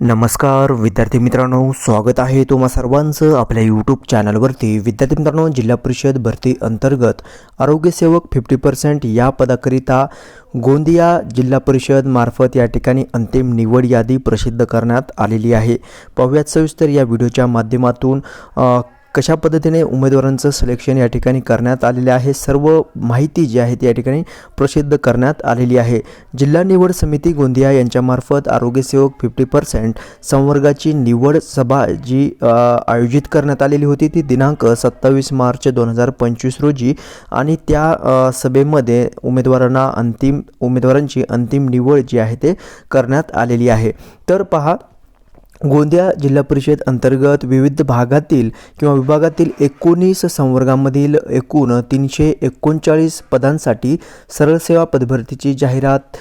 नमस्कार विद्यार्थी मित्रांनो स्वागत आहे तुम्हा सर्वांचं आपल्या यूट्यूब चॅनलवरती विद्यार्थी मित्रांनो जिल्हा परिषद भरती अंतर्गत आरोग्यसेवक फिफ्टी पर्सेंट या पदाकरिता गोंदिया जिल्हा परिषद मार्फत या ठिकाणी अंतिम निवड यादी प्रसिद्ध करण्यात आलेली आहे. पाहुयात सविस्तर या व्हिडिओच्या माध्यमातून कशा पद्धतीने उमेदवारांचं सिलेक्शन या ठिकाणी करण्यात आलेले आहे? सर्व माहिती जी आहे ती या ठिकाणी प्रसिद्ध करण्यात आलेली आहे. जिल्हा निवड समिती गोंदिया यांच्यामार्फत आरोग्यसेवक फिफ्टी पर्सेंट संवर्गाची निवड सभा जी आयोजित करण्यात आलेली होती ती दिनांक सत्तावीस मार्च दोन हजार पंचवीस रोजी आणि त्या सभेमध्ये उमेदवारांना अंतिम उमेदवारांची अंतिम निवड जी आहे ते करण्यात आलेली आहे. तर पहा गोंदिया जिल्हा परिषद अंतर्गत विविध भागातील किंवा विभागातील एकोणीस संवर्गामधील एकूण तीनशे एकोणचाळीस पदांसाठी सरळ सेवा पदभरतीची जाहिरात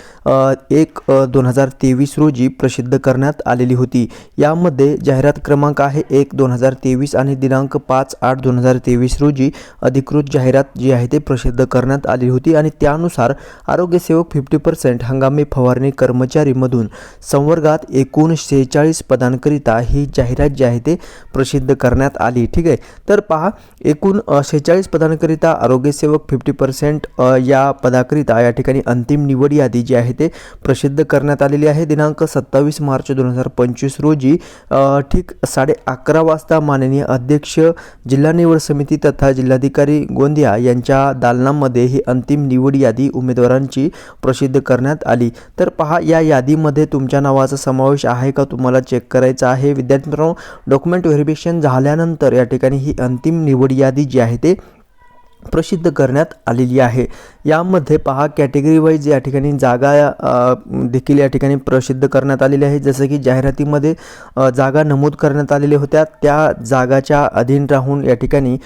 एक दोन हजार तेवीस रोजी प्रसिद्ध करण्यात आलेली होती. यामध्ये जाहिरात क्रमांक आहे एक दोन हजार तेवीस आणि दिनांक पाच आठ दोन हजार तेवीस रोजी अधिकृत जाहिरात जी आहे ते प्रसिद्ध करण्यात आली होती आणि त्यानुसार आरोग्यसेवक फिफ्टी पर्सेंट हंगामी फवारणी कर्मचारीमधून संवर्गात एकूण शेहेचाळीस पदांकरिता ही जाहिरात जी आहे ते प्रसिद्ध करण्यात आली. ठीक आहे? तर पहा एकूण शेहेचाळीस पदांकरिता आरोग्यसेवक फिफ्टी पर्सेंट या पदाकरिता या ठिकाणी अंतिम निवड यादी जी आहे ते प्रसिद्ध करण्यात आलेली आहे. दिनांक सत्तावीस मार्च दोन हजार पंचवीस रोजी ठीक साडे अकरा वाजता माननीय अध्यक्ष जिल्हा निवड समिती तथा जिल्हाधिकारी गोंदिया यांच्या दालनामध्ये ही अंतिम निवड यादी उमेदवारांची प्रसिद्ध करण्यात आली. तर पहा या यादीमध्ये तुमच्या नावाचा समावेश आहे का? तुम्हाला चेक करायचा आहे. विद्यार्थी मित्रांनो डॉक्युमेंट व्हेरिफिकेशन झाल्यानंतर या ठिकाणी ही अंतिम निवड यादी जी आहे ते प्रसिद्ध करण्यात आलेली आहे. यामध्ये पहा कॅटेगरी वाईज या ठिकाणी जागा देखील या ठिकाणी प्रसिद्ध करण्यात आलेली आहे. जसं की जाहिरातीमध्ये जागा नमूद करण्यात आलेल्या होत्या. त्या जागाच्या अधीन राहून या ठिकाणी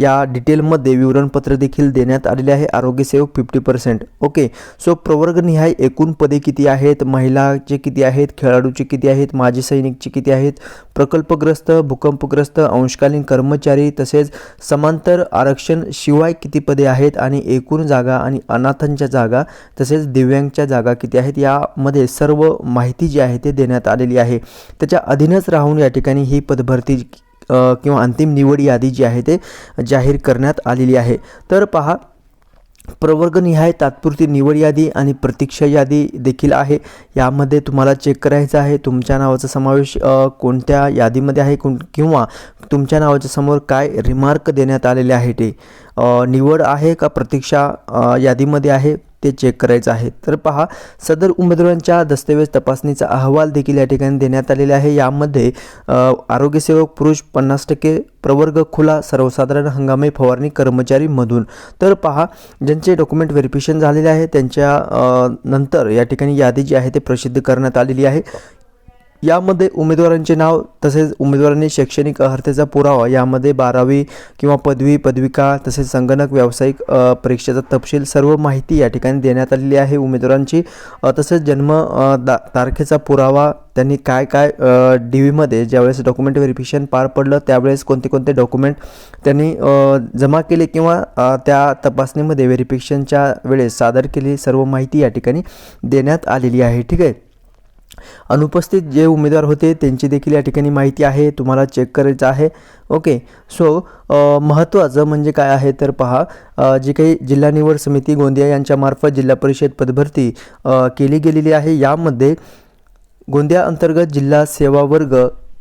या डिटेलमध्ये विवरणपत्र देखील देण्यात आलेले आहे. आरोग्यसेवक फिफ्टी पर्सेंट ओके सो प्रवर्गनिहाय एकूण पदे किती आहेत? महिलाचे किती आहेत? खेळाडूचे किती आहेत? माजी सैनिकचे किती आहेत? प्रकल्पग्रस्त भूकंपग्रस्त अंशकालीन कर्मचारी तसेच समांतर आरक्षण शिवाय किती पदे आहेत? आणि एकूण जागा जागा आणि अनाथांच्या जागा तसेच दिव्यांगच्या जागा किती आहेत यामध्ये सर्व माहिती जी आहे ते देण्यात आलेली आहे. त्याच्या अधीनच राहून या ठिकाणी ही पदभरती किंवा अंतिम निवड यादी जी आहे ते जाहीर करण्यात आलेली आहे. तर पहा प्रवर्गनिहाय तात्पुरती निवड यादी आणि प्रतीक्षा यादी देखील आहे. यामध्ये तुम्हाला चेक करायचं आहे तुमच्या नावाचा समावेश कोणत्या यादीमध्ये आहे कोण किंवा तुमच्या नावाच्या समोर काय रिमार्क देण्यात आलेले आहे ते. निवड आहे का प्रतीक्षा यादीमध्ये आहे ते चेक करायचं आहे. तर पहा सदर उमेदवारांच्या दस्तऐवज तपासणीचा अहवाल देखील या ठिकाणी देण्यात आलेला आहे. यामध्ये आरोग्यसेवक पुरुष पन्नास टक्के प्रवर्ग खुला सर्वसाधारण हंगामी फवारणी कर्मचारीमधून तर पहा ज्यांचे डॉक्युमेंट व्हेरिफिकेशन झालेले आहे त्यांच्या नंतर या ठिकाणी यादी जी आहे ते प्रसिद्ध करण्यात आलेली आहे. यामध्ये उमेदवारांचे नाव तसेच उमेदवारांनी शैक्षणिक अर्हतेचा पुरावा यामध्ये बारावी किंवा पदवी पदविका तसेच संगणक व्यावसायिक परीक्षेचा तपशील सर्व माहिती या ठिकाणी देण्यात आलेली आहे. उमेदवारांची तसेच जन्म दा तारखेचा पुरावा त्यांनी काय काय डी व्हीमध्ये ज्यावेळेस डॉक्युमेंट व्हेरिफिकेशन पार पडलं त्यावेळेस कोणते कोणते डॉक्युमेंट त्यांनी जमा केले किंवा त्या तपासणीमध्ये व्हेरिफिकेशनच्या वेळेस सादर केली सर्व माहिती या ठिकाणी देण्यात आलेली आहे. ठीक आहे? अनुपस्थित जे उमेदवार होते त्यांची देखील या ठिकाणी माहिती आहे तुम्हाला चेक करायचं आहे. ओके सो महत्त्वाचं म्हणजे काय आहे तर पहा जी काही जिल्हा निवड समिती गोंदिया यांच्यामार्फत जिल्हा परिषद पदभरती केली गेलेली आहे. यामध्ये गोंदिया अंतर्गत जिल्हा सेवा वर्ग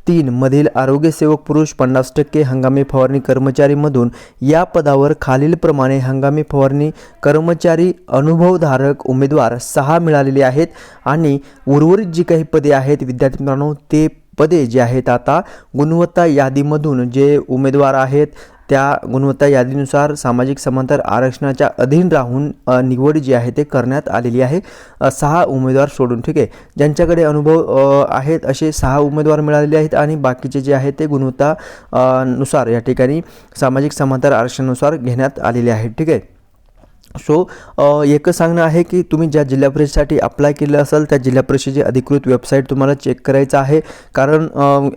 तीन मधील आरोग्यसेवक पुरुष पन्नास टक्के हंगामी फवारणी कर्मचारीमधून या पदावर खालीलप्रमाणे हंगामी फवारणी कर्मचारी अनुभवधारक उमेदवार सहा मिळालेले आहेत आणि उर्वरित जी काही पदे आहेत विद्यार्थी मित्रांनो ते पदे जे आहेत आता गुणवत्ता यादीमधून जे उमेदवार आहेत त्या गुणवत्ता यादीनुसार सामाजिक समांतर आरक्षणाच्या अधीन राहून निवड जी आहे ते करण्यात आलेली आहे. सहा उमेदवार सोडून ठीक आहे? ज्यांच्याकडे अनुभव आहेत असे सहा उमेदवार मिळालेले आहेत आणि बाकीचे जे आहेत ते गुणवत्ता नुसार या ठिकाणी सामाजिक समांतर आरक्षणानुसार घेण्यात आलेले आहेत ठीक आहे? सो एक एकच सांगणं आहे की तुम्ही ज्या जिल्हा परिषदेसाठी अप्लाय केलं असाल त्या जिल्हा परिषदेची अधिकृत वेबसाईट तुम्हाला चेक करायचं आहे. कारण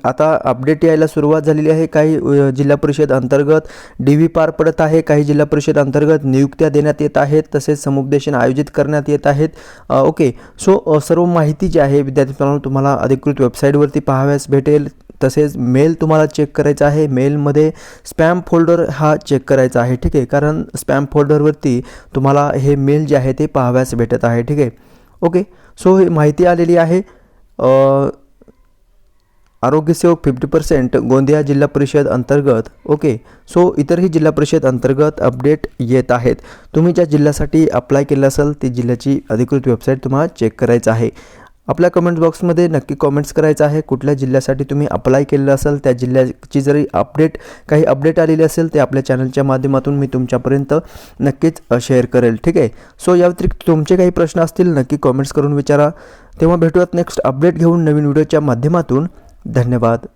आता अपडेट यायला सुरुवात झालेली आहे. काही जिल्हा परिषद अंतर्गत डी व्ही पार पडत आहे. काही जिल्हा परिषद अंतर्गत नियुक्त्या देण्यात येत आहेत. तसेच समुपदेशन आयोजित करण्यात येत आहेत. ओके सो सर्व माहिती जी आहे विद्यार्थी मित्रांनो तुम्हाला अधिकृत वेबसाईटवरती पाहाव्यास भेटेल. तसेच मेल तुम्हाला चेक करायचा आहे. मेलमध्ये स्पॅम फोल्डर हा चेक करायचा आहे. ठीक आहे? कारण स्पॅम फोल्डरवरती तुम्हाला हे मेल जे आहे ते पाहाव्यास भेटत आहे. ठीक आहे? ओके सो ही माहिती आलेली आहे. आरोग्यसेवक फिफ्टी पर्सेंट गोंदिया जिल्हा परिषद अंतर्गत. ओके सो इतरही जिल्हा परिषद अंतर्गत अपडेट येत आहेत. तुम्ही ज्या जिल्ह्यासाठी अप्लाय केलं असेल ती जिल्ह्याची अधिकृत वेबसाईट तुम्हाला चेक करायचं आहे. आपल्या कमेंट बॉक्समध्ये नक्की कॉमेंट्स करायचं आहे. कुठल्या जिल्ह्यासाठी तुम्ही अप्लाय केलेलं असेल त्या जिल्ह्याची जरी अपडेट काही अपडेट आलेली असेल ते आपल्या चॅनलच्या माध्यमातून मी तुमच्यापर्यंत नक्कीच शेअर करेल. ठीक आहे? सो या व्यतिरिक्त तुमचे काही प्रश्न असतील नक्की कॉमेंट्स करून विचारा. तेव्हा भेटूयात नेक्स्ट अपडेट घेऊन नवीन व्हिडिओच्या माध्यमातून. धन्यवाद.